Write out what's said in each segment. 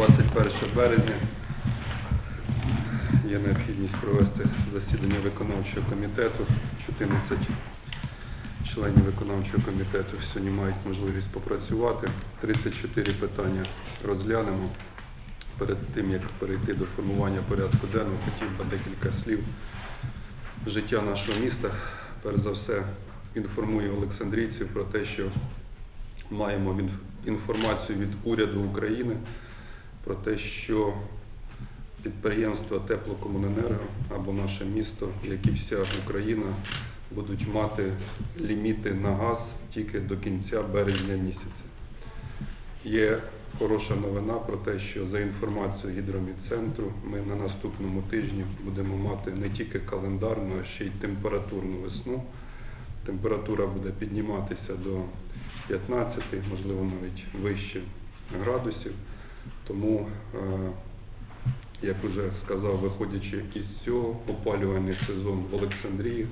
21 березня. Є необхідність провести засідання виконавчого комітету. 14 членів виконавчого комітету сьогодні мають можливість попрацювати. 34 питання розглянемо. Перед тим, як перейти до формування порядку денного, хотів би декілька слів життя нашого міста. Перш за все, інформую Олександрійців про те, що маємо інформацію від уряду України про те, що підприємства Теплокомуненерго або наше місто, як і вся Україна, будуть мати ліміти на газ тільки до кінця березня місяця. Є хороша новина про те, що за інформацією гідромідцентру ми на наступному тижні будемо мати не тільки календарну, а ще й температурну весну. Температура буде підніматися до 15, можливо навіть вище градусів. Тому, е, як вже сказав, виходячи із цього, опалювальний сезон в Олександрії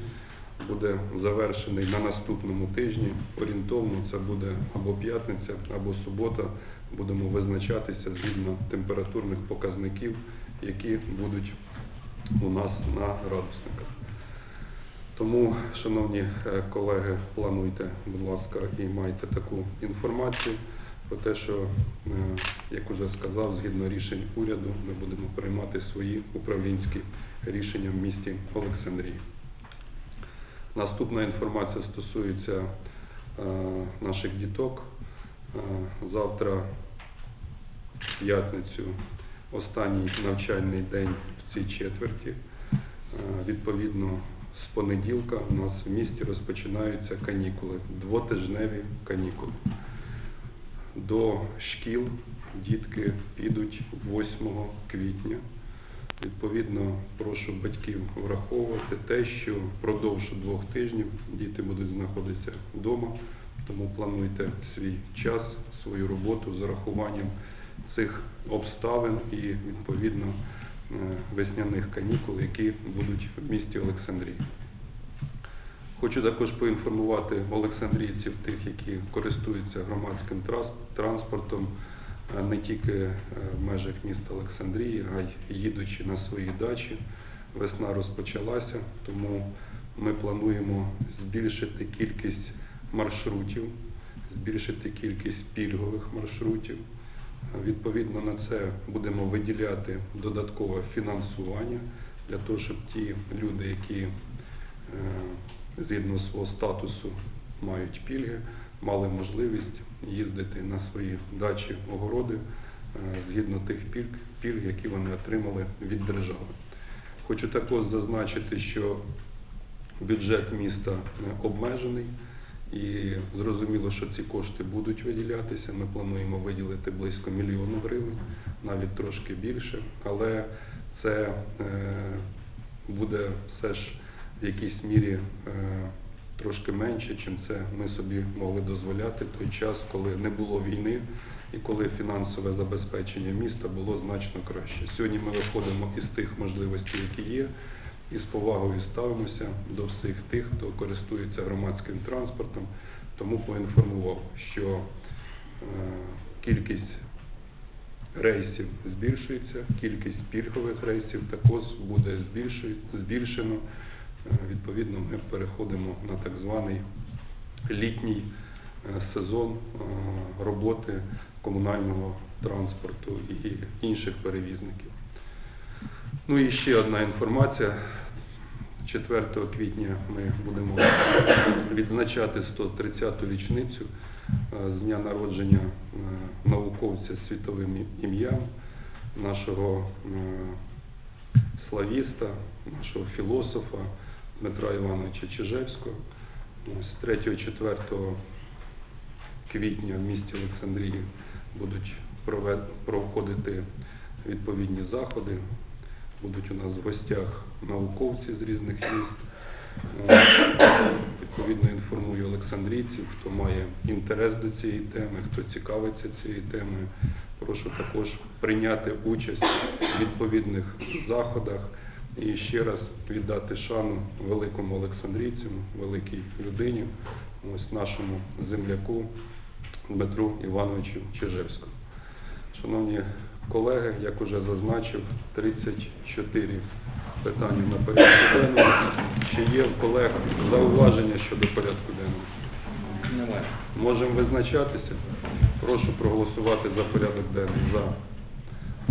буде завершений на наступному тижні. Орієнтовно це буде або п'ятниця, або субота. Будемо визначатися згідно температурних показників, які будуть у нас на градусниках. Тому, шановні е, колеги, плануйте, будь ласка, і майте таку інформацію про те, що, е, як уже сказав, згідно рішень уряду, ми будемо приймати свої управлінські рішення в місті Олександрії. Наступна інформація стосується е, наших діток. Е, Завтра, в п'ятницю, останній навчальний день в цій четверті. Відповідно, з понеділка у нас в місті розпочинаються канікули, двотижневі канікули. До шкіл дітки підуть 8 квітня. Відповідно, прошу батьків враховувати те, що впродовж двох тижнів діти будуть знаходитися вдома, тому плануйте свій час, свою роботу з урахуванням цих обставин і відповідно е, весняних канікул, які будуть в місті Олександрії. Хочу також поінформувати олександрійців, тих, які користуються громадським транспортом, е, не тільки е, в межах міста Олександрії, а й їдучи на свої дачі. Весна розпочалася, тому ми плануємо збільшити кількість маршрутів, збільшити кількість пільгових маршрутів. Відповідно на це будемо виділяти додаткове фінансування для того, щоб ті люди, які е, згідно свого статусу мають пільги, мали можливість їздити на свої дачі, огороди е, згідно тих пільг, пільг, які вони отримали від держави. Хочу також зазначити, що бюджет міста е, обмежений і зрозуміло, що ці кошти будуть виділятися. Ми плануємо виділити близько мільйону гривень, навіть трошки більше, але це е, буде все ж в якійсь мірі е, трошки менше, чим це ми собі могли дозволяти той час, коли не було війни і коли фінансове забезпечення міста було значно краще. Сьогодні ми виходимо із тих можливостей, які є, і з повагою ставимося до всіх тих, хто користується громадським транспортом. Тому поінформував, що е, кількість рейсів збільшується, кількість пільгових рейсів також буде збільшено. Відповідно, ми переходимо на так званий літній е, сезон е, роботи комунального транспорту і інших перевізників. Ну і ще одна інформація. 4 квітня ми будемо відзначати 130-ту річницю е, з дня народження науковця з світовим ім'ям, нашого славіста, нашого філософа Дмитра Івановича Чижевського. Ось 3-4 квітня в місті Олександрії будуть проходити відповідні заходи. Будуть у нас в гостях науковці з різних міст. Відповідно інформую олександрійців, хто має інтерес до цієї теми, хто цікавиться цією темою. Прошу також прийняти участь в відповідних заходах і ще раз віддати шану великому олександрійцю, великій людині, ось нашому земляку Дмитру Івановичу Чижевському. Шановні Колеги, як уже зазначив, 34 питання на порядку денному. Чи є в колег зауваження щодо порядку денного? Немає. Можемо визначатися. Прошу проголосувати за порядок денний. За.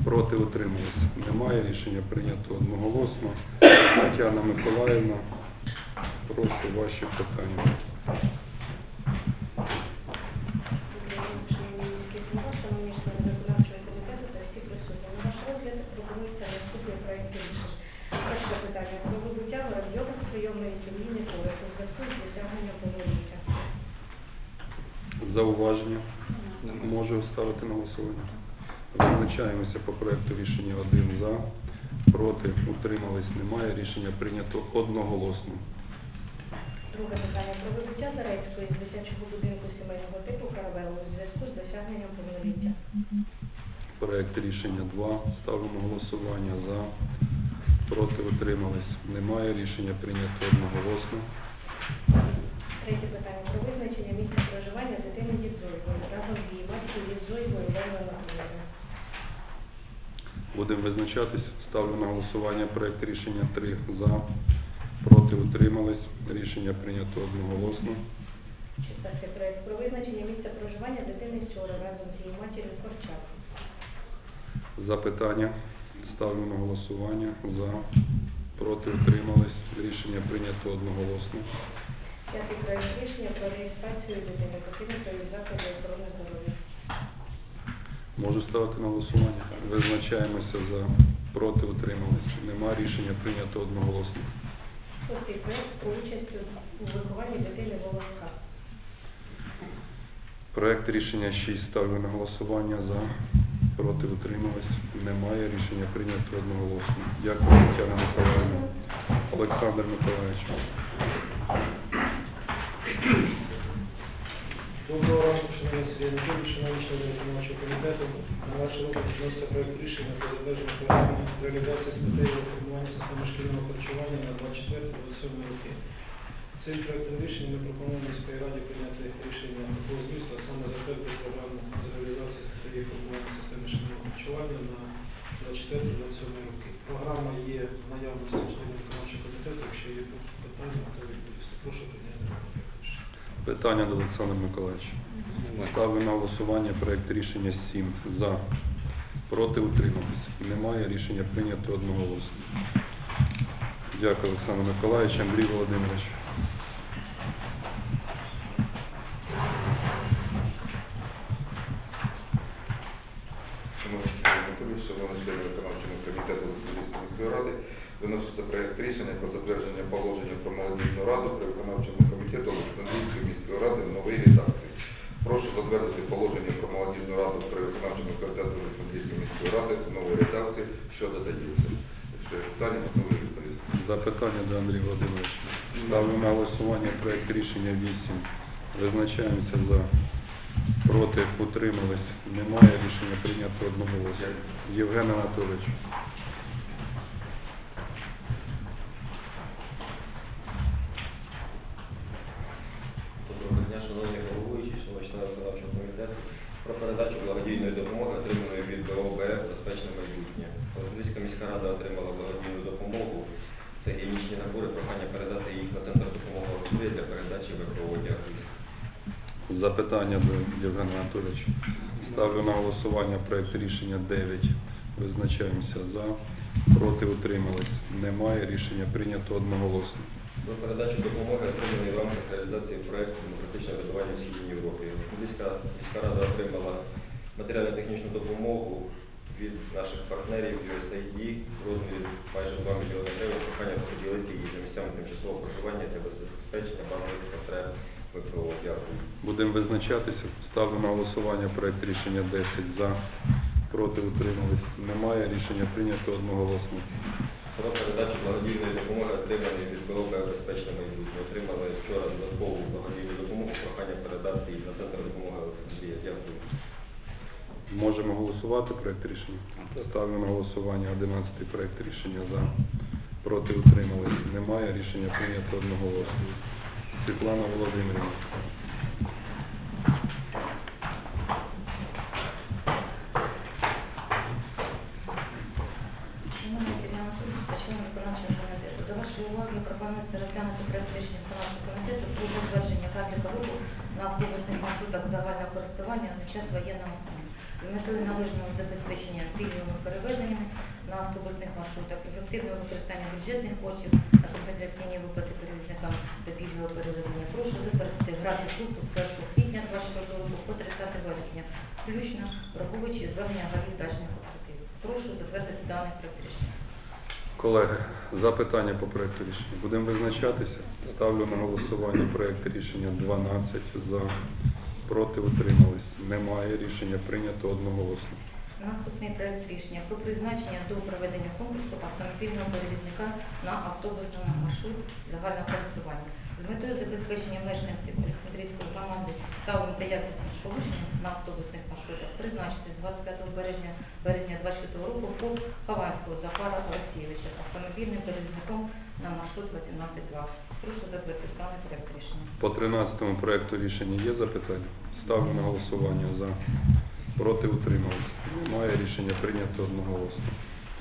Проти утрималися. Немає. Рішення прийнято одноголосно. Тетяна Миколаївна, прошу ваші питання. Зауваження? Можу ставити на голосування. Визначаємося по проекту рішення 1 за. Проти утримались немає. Рішення прийнято одноголосно. Друге питання про вибуття Зарецької з дитячого будинку сімейного типу Каравелу у зв'язку з досягненням повноліття. Проект рішення 2. Ставимо голосування за. Проти утримались немає. Рішення прийнято одноголосно. Третє питання про визначення місця проживання дитини Дідзойвої разом з її матір'ю Дідзойвою Оленою Анатоліївною. Будемо визначатись. Ставлю на голосування проект рішення 3 за. Проти утримались. Рішення прийнято одноголосно. Четвертий проект про визначення місця проживання дитини Сьори разом з її матір'ю Корчак. Запитання. Ставлю на голосування. За. Проти утримались. Рішення прийнято одноголосно. П'ятий проект рішення про реєстрацію дитини покинутої в закладі охорони здоров'я. Можу ставити на голосування. Визначаємося за. Проти утримались. Нема. Рішення прийнято одноголосно. Шостий проект про участь у вихованні дитини Волоска. Проект рішення 6 ставлю на голосування за. Проти утримались. Немає. Рішення прийнято одноголосно. Дякую, Тетяна Миколаївна. Олександр Миколаївич. Доброго ранку, шановні Сергій шановні члени виконавчого комітету. На ваш розгляд вноситься проект рішення про затвердження порядку реалізації статей реформування системи шкільного харчування на 24-27 роки. Цим проектом рішення ми пропонуємо міській раді прийняти рішення такого змісту, а саме затвердити програму з реалізації статей реформування системи шкільного харчування на 24-27 роки. Програма є наявності членів виконавчого комітету. Якщо є питання, то відповісти. Прошу прийняти. Питання до Олександра Миколаївича. Ставлю на голосування проект рішення 7 за. Проти утримались. Немає. Рішення прийнято одноголосно. Дякую, Олександр Миколаївич. Андрій Володимирович. Виноситься проект рішення про затвердження положення про молодіжну раду при виконавчому новій редакції. Прошу затвердити положення про молодіжну раду при виконавчому комітету Олександрійської міської ради в новій редакції, що додається. Якщо є питання, готовий відповісти. Запитання до Андрія Володимировича. Ставлю на голосування проект рішення 8. Визначаємося за. Проти утримались. Немає. Рішення прийнято одноголосно. Євген Анатолійович. Доброго дня, шановні головуючі, шановні члени виконавчого комітету. Про передачу благодійної допомоги, отриманої від БОБФ «Безпечне майбутнє». Львівська міська рада отримала благодійну допомогу. Це гігієнічні набори, прохання передати їх на центр допомоги «Орхідея» для передачі ВПО. Дякую. Запитання до Євгена Анатолійовича. Ставлю на голосування проект рішення 9. Визначаємося за. Проти утримались. Немає. Рішення прийнято одноголосно. Про передачу допомоги, отриманої в рамках реалізації проєкту «Демократичне врядування в Східній Європі». Міська рада отримала матеріально-технічну допомогу від наших партнерів USAID в розмірі майже 2 мільйони гривень. Прохання розподілити її за місцями тимчасового проживання для забезпечення базових потреб ВПО. Дякую. Будемо визначатися. Ставлю на голосування проект рішення 10 за. Проти утримались. Немає. Рішення прийнято одноголосно. Про передачу благодійної допомоги, отриманої від БОБ «Безпечне майбутнє». Отримали вчора додаткову благодійну допомогу. Прохання передати її на центр допомоги Олександрія. Дякую. Можемо голосувати проект рішення. Ставлю на голосування 11 проект рішення за. Проти утримались. Немає. Рішення прийнято одноголосно. Світлана Володимирівна. До вашої уваги пропонується розглянути проект рішення виконавчого комітету про затвердження на автобусних маршрутах загального користування на час воєнного належного забезпечення пільговими перевезеннями на автобусних маршрутах, ефективного використання бюджетних коштів, компенсаційні виплати перевізникам та пільгового перевезення. Прошу затвердити графік руху з 1 квітня 24 року по 30 вересня, включно враховуючи звернення голів дачних кооперативів. Прошу затвердити даний проект рішення. Колеги, запитання по проекту рішення. Будемо визначатися. Ставлю на голосування проект рішення 12 за. Проти утримались. Немає. Рішення прийнято одноголосно. Наступний проект рішення про призначення до проведення конкурсу автомобільного перевізника на автобусному маршрут загального користування. З метою забезпечення мешканців Олександрійської громади сталим та якісним сполученням на автобусних маршрутах призначити з 25 березня, березня 24 року по Хованського Захара Олексійовича автомобільним перевізником на маршрут 18.2. Прошу затвердити даний проект рішення. По 13 проекту рішення є запитання? Ставлю на голосування за. Проти утримались. Немає. Рішення прийнято одноголосно.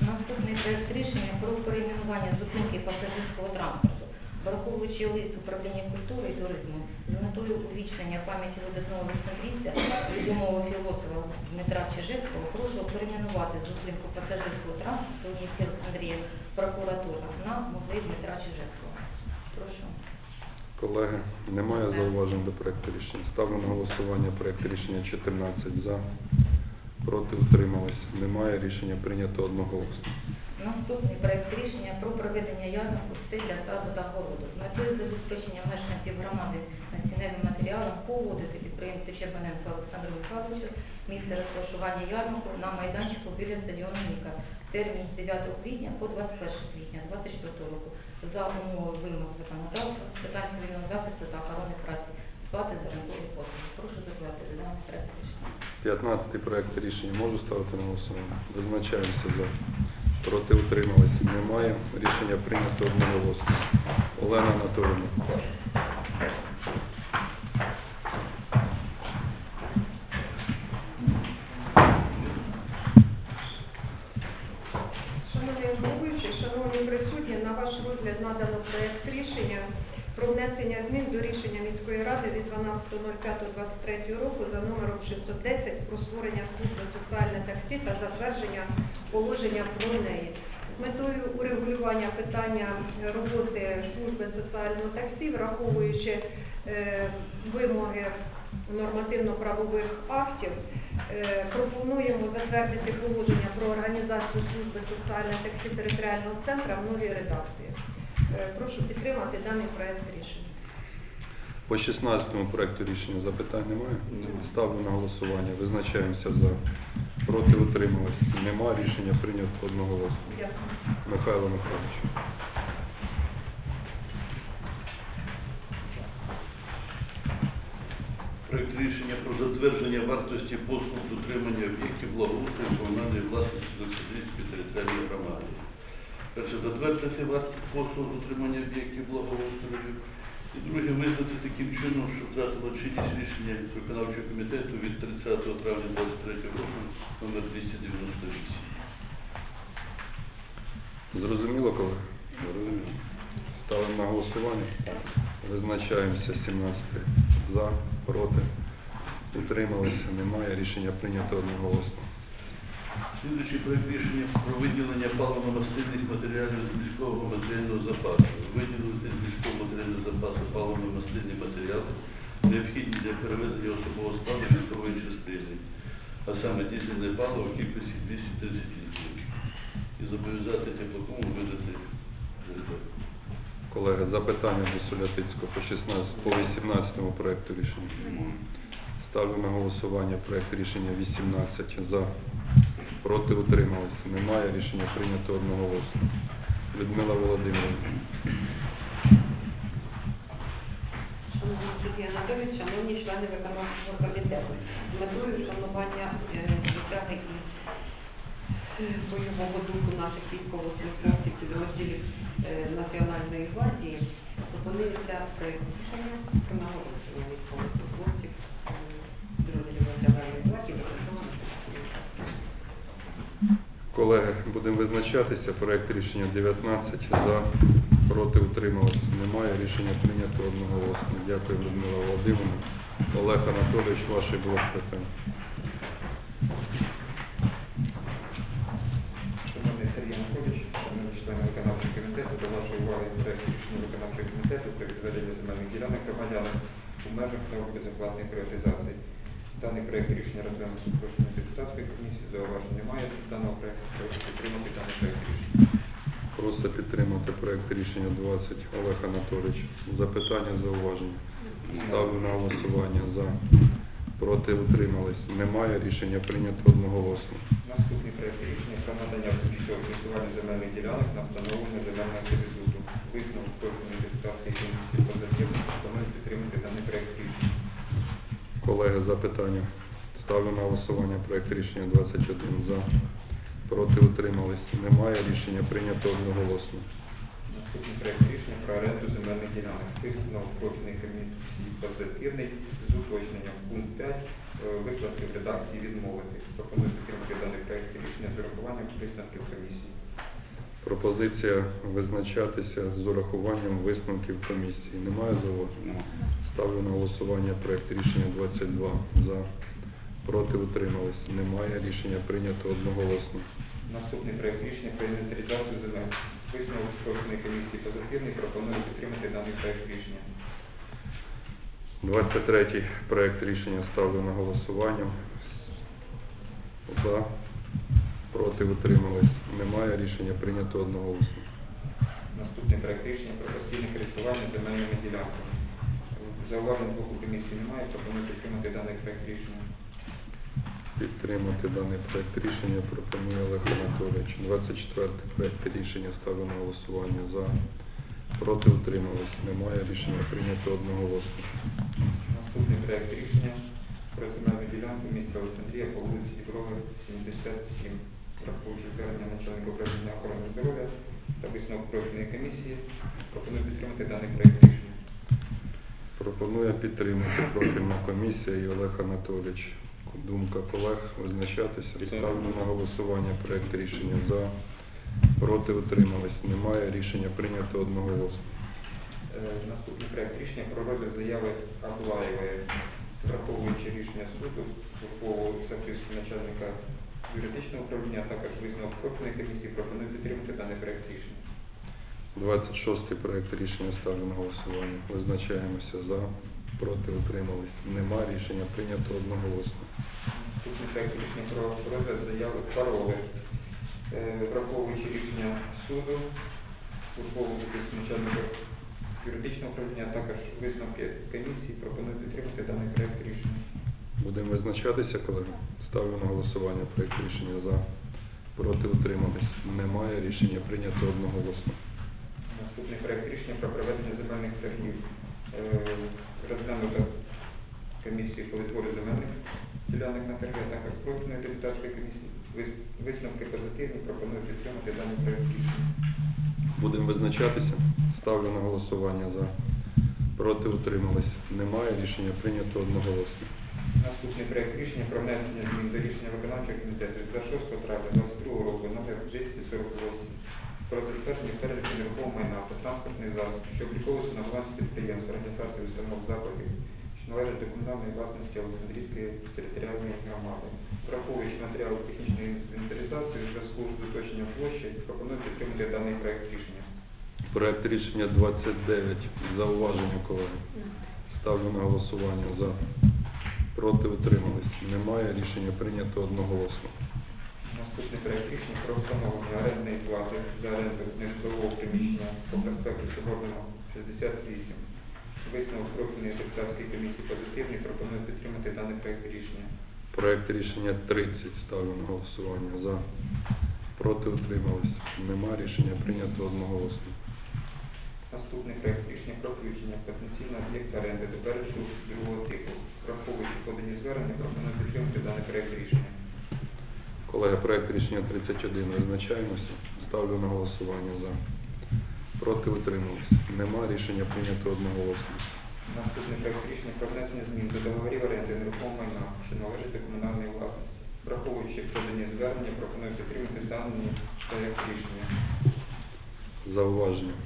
Наступний проект рішення про перейменування зупинки пасажирського транспорту, враховуючи лист управління культури і туризму з метою увічнення пам'яті видатного Олександрійця, відомого філософа Дмитра Чижевського, прошу перейменувати зупинку пасажирського транспорту у місті Олександрія прокуратура на музей Дмитра Чижевського. Колеги, немає зауважень до проекту рішення. Ставлю на голосування проект рішення 14 за. Проти утрималися. Немає. Рішення прийнято одноголосно. Наступний проект рішення про проведення ярмарку стиля саду та городу. З метою забезпечення мешканців громади насінневим матеріалом погодити підприємству Чебаненко Олександру Михайловичу місце розташування ярмарку на майданчику біля стадіону Ніка. Термін з 9 квітня по 21 квітня 2024 року за умови вимог законодавства питань цивільного захисту та охорони праці, сплати за ринкові послуги. Прошу заплатити даний проект рішення. 15 проект рішення можу ставити на голосування. Визначаємося за. Проти утримались. Немає. Рішення прийнято одноголосно. Олена Анатолійовна. Шановний головуючий, шановні присутні, на ваш розгляд надано проект рішення про внесення змін до рішення міської ради від 12.05.23 року за номером 610 про створення служби соціальне таксі та затвердження положення про неї. З метою урегулювання питання роботи служби соціального таксі, враховуючи е, вимоги нормативно-правових актів, е, пропонуємо затвердити положення про організацію служби соціального таксі територіального центру в новій редакції. Е, Прошу підтримати даний проект рішення. По 16 проекту рішення запитань немає? Ставлю на голосування. Визначаємося за. Проти утримались. Немає. Рішення прийнято одноголосно. Дякую. Михайло Михайлович. Проект рішення про затвердження вартості послуг з утримання об'єктів благоустрою комунальної власності Олександрійської територіальної громади. Перше, затвердити вартість послуг з утримання об'єктів благоустрою. І друге, визнати таким чином, що втратило чинність рішення виконавчого комітету від 30 травня 2023 року номер 298. Зрозуміло, колеги? Зрозуміло. Ставимо на голосування. Визначаємося 17 за, проти. Утрималися, немає. Рішення прийнято одноголосно. Слідуючий проект рішення про виділення паливно-мастильних матеріалів з міського матеріального запасу. Виділити з міського матеріального запасу паливно-мастильні матеріали, необхідні для перевезення особового складу військової частини, а саме дизельне паливо в кількості 230 літрів. І зобов'язати теплокому видати. Колеги, запитання до Солятицького по 16, по 18 проекту рішення. Ставлю на голосування проект рішення 18 за. Проти утрималися. Немає. Рішення прийнято одноголосно. Людмила Володимирівна. Шановні Сергій Анатолійович, шановні члени виконавчого комітету, з метою вшанування е, і е, бойового духу наших військовослужбовців підрозділів е, Національної гвардії пропонується проект рішення про нагородження військовослужбовців підрозділів Національної гвардії, розташованих на території Колеги, будемо визначатися. Проект рішення 19 за, проти утрималось. Немає. Рішення прийнято одноголосно. Дякую, Людмила Володимирівна. Олег Анатолійович, ваш блок питань. Шановний Сергій Анатолійович, шановні члени виконавчого комітету, до вашої уваги проект рішення виконавчого комітету про земельних ділянок у межах норм безоплатної приватизації. Даний проект рішення розглянувся профільною депутатською комісією, зауважень немає до даного проекту, прошу підтримати даний проект рішення. Просто підтримати проект рішення 20. Олег Анатолійович. Запитання, зауваження. Ставлю на голосування за. Проти утримались. Немає. Рішення прийнято одноголосно. Наступний проект рішення про надання публічного користування земельних ділянок на встановлення земельного сервітуту. Висновок профільної депутатської комісії позитивно пропоную підтримати даний проект рішення. Колеги, запитання. Ставлю на голосування проект рішення 21 за. Проти утримались. Немає. Рішення прийнято одноголосно. Наступний проект рішення про оренду земельних ділянок. Висновок профільної комісії позитивний з уточненням. Пункт 5 е, викласти в редакції відмовити. Пропоную підтримати даний проект рішення з урахуванням висновків комісії. Пропозиція визначатися з урахуванням висновків комісії. Немає зауважень? Ставлю на голосування проект рішення 22 за. Проти утримались. Немає. Рішення прийнято одноголосно. Наступний проект рішення про інвентаризацію земель. Висновок профільної комісії позитивний. Пропоную підтримати даний проект рішення. 23 проект рішення ставлю на голосування. За. Проти утримались. Немає. Рішення прийнято одноголосно. Наступний проект рішення про постійне користування земельними ділянками. Зауважень боку комісії немає. Пропоную підтримати даний проект рішення. Підтримати даний проект рішення пропонує Олег Анатолійович. 24 проект рішення ставлю на голосування за. Проти утримались. Немає. Рішення прийнято одноголосно. Наступний проект рішення про земельну ділянку міста Олександрія по вулиці Єврови, 77. Враховуючи звернення начальника управління охорони здоров'я та висновок профільної комісії, пропоную підтримати даний проект рішення. Пропонує підтримати профільна комісія і Олег Анатолійович. Думка колег визначатися. Ставлю на голосування проект рішення за. Проти утримались. Немає. Рішення прийнято одноголосно. Е, Наступний проект рішення про розгляд заяви Аблаєвої, враховуючи рішення суду по записку начальника юридичного управління, а також висновок профільної комісії, пропоную підтримати даний проект рішення. 26 проект рішення ставлю на голосування. Визначаємося за. Проти утримались. Нема. Рішення прийнято одноголосно. Наступний проект рішення про розгляд заяви пароли, Е, враховуючи рішення суду, службового записку начальника юридичного управління, а також висновки комісії, пропоную підтримати даний проект рішення. Будемо визначатися, колеги. Ставлю на голосування проект рішення за. Проти утримались. Немає. Рішення прийнято одноголосно. Наступний проект рішення про проведення земельних торгів. Е, Розглянуто комісією по відбору земельних ділянок на торги, а також профільної депутатської комісії. Висновки позитивні, пропоную підтримати даний проект рішення. Будемо визначатися. Ставлю на голосування за. Проти утримались. Немає. Рішення прийнято одноголосно. Наступний проект рішення про внесення змін до рішення виконавчого комітету 26 травня 2022 року номер 248 про затвердження переліку нерухомого майна та транспортних засобів, що обліковуються на балансі підприємств, організацій, установ закладів, що належать до комунальної власності Олександрійської територіальної громади. Враховуючи матеріали технічної інвентаризації у зв'язку з уточненням площі, пропоную підтримати даний проект рішення. Проект рішення 29. Зауваження, колеги. Ставлю на голосування за. Проти утримались. Немає. Рішення прийнято одноголосно. Наступний проект рішення про встановлення орендної плати за оренду нежитлового приміщення по проспекту Соборному 68. Висновок профільної депутатської комісії позитивний. Пропоную підтримати даний проект рішення. Проект рішення 30. Ставлю на голосування за. Проти утримались. Нема. Рішення прийнято одноголосно. Наступний проект рішення про включення потенційного об'єкта оренди до першого другого типу. Враховуючи подані звернення, пропоную підтримати даний проект рішення. Колеги, проект рішення 31. Визначаємося. Ставлю на голосування за. Проти утримались. Нема. Рішення прийнято одноголосно. Наступний проект рішення про внесення змін до договорів оренди нерухомого майна, що належить до комунальної власності. Враховуючи подані звернення, пропоную підтримати даний проект рішення. Зауваження.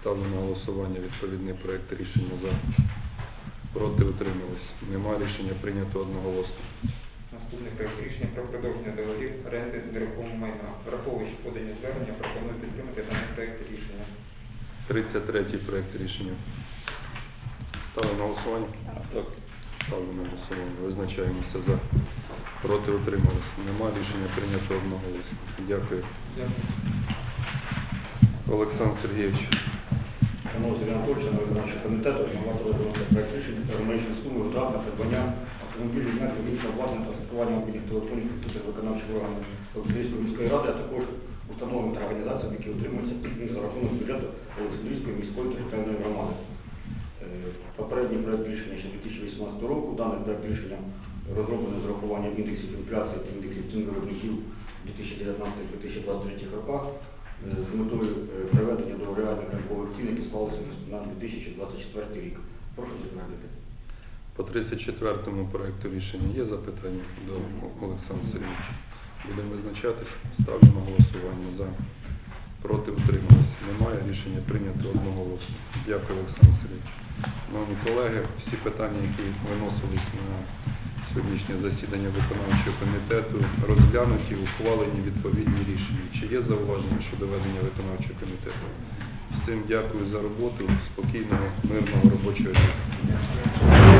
Ставлю на голосування відповідний проект рішення за. Проти утримались. Нема рішення прийнято одноголосно. Наступний проект рішення про продовження договорів оренди нерухомого майна. Враховуючи подані звернення, пропоную підтримати даний проект рішення. 33 проект рішення. Ставлю на голосування. Так. Ставлю на голосування. Визначаємося за. Проти утримались. Нема рішення прийнято одноголосно. Дякую. Дякую. Олександр Сергійович. Шановний Сергій Анатольович, на виконавчого комітету, вимагати виконати проект рішення про зменшення суми витрат на придбання автомобілів метрів місця обладнання та страхування мобільних телефонів комп'ютерів виконавчих органів Олександрійської міської ради, а також установам та організаціям, які утримуються за рахунок бюджету Олександрійської міської територіальної громади. Е, Попередній проект рішення ще 2018 року. Даний проект рішення розроблений з урахуванням індексів інфляції та індексів цін виробників у 2019-2023 роках е, з метою е, приведення до реальних ринкових цін, які склалися на 2024 рік. Прошу затвердити. По 34-му проекту рішення є запитання до Олександра Сергійовича? Будемо визначатись. Ставлю на голосування за. Проти утримались. Немає. Рішення прийнято одноголосно. Дякую, Олександр Сергійович. Шановні колеги, всі питання, які виносились на сьогоднішнє засідання виконавчого комітету, розглянуті, ухвалені відповідні рішення. Чи є зауваження щодо ведення виконавчого комітету? Всім дякую за роботу. Спокійного, мирного робочого дня.